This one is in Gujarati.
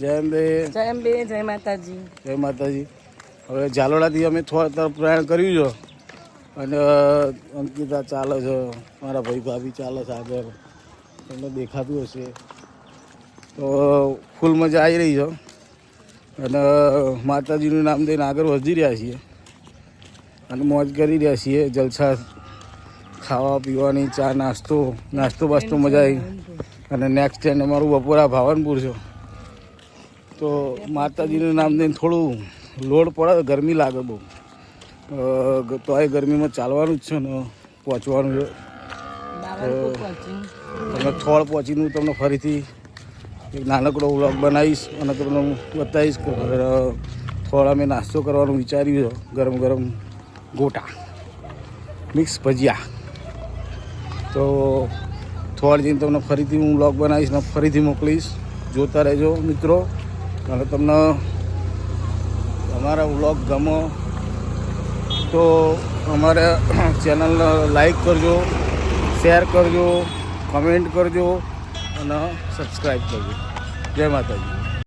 જય અંબે. જય અંબે જય માતાજી. જય માતાજી. હવે ઝાલોડાથી અમે થોડા તરફ પ્રયાણ કર્યું છે. અને અંકિતા ચાલે છે. મારા ભાઈ ભાભી ચાલે છે આગળ. તમને દેખાતું હશે. તો ફૂલ મજા આવી રહી છે. અને માતાજીનું નામ દઈને આગળ વધી રહ્યા છીએ. અને મોજ કરી રહ્યા છીએ. જલસા ખાવા પીવાની ચા નાસ્તો નાસ્તો બાસ્તો મજા આવી. અને નેક્સ્ટ ટાઈમ અમારું બપોરા ભાવનપુર છે. તો માતાજીનું નામ દઈને થોડું લોડ પડે ગરમી લાગે બહુ. તો આ ગરમીમાં ચાલવાનું જ છે ને પહોંચવાનું છે. તમે થોડ પહોંચીને હું તમને ફરીથી એક નાનકડો વ્લોગ બનાવીશ અને તમને હું બતાવીશ કે થોડા અમે નાસ્તો કરવાનું વિચાર્યું છે ગરમ ગરમ ગોટા મિક્સ ભજીયા. તો થોડ જઈને તમને ફરીથી હું વ્લોગ બનાવીશ ને ફરીથી મોકલીશ. જોતા રહેજો મિત્રો. અને તમને અમારા વ્લોગ ગમો તો અમારા ચેનલને લાઈક કરજો, શેર કરજો, કમેન્ટ કરજો અને સબસ્ક્રાઈબ કરજો. જય માતાજી.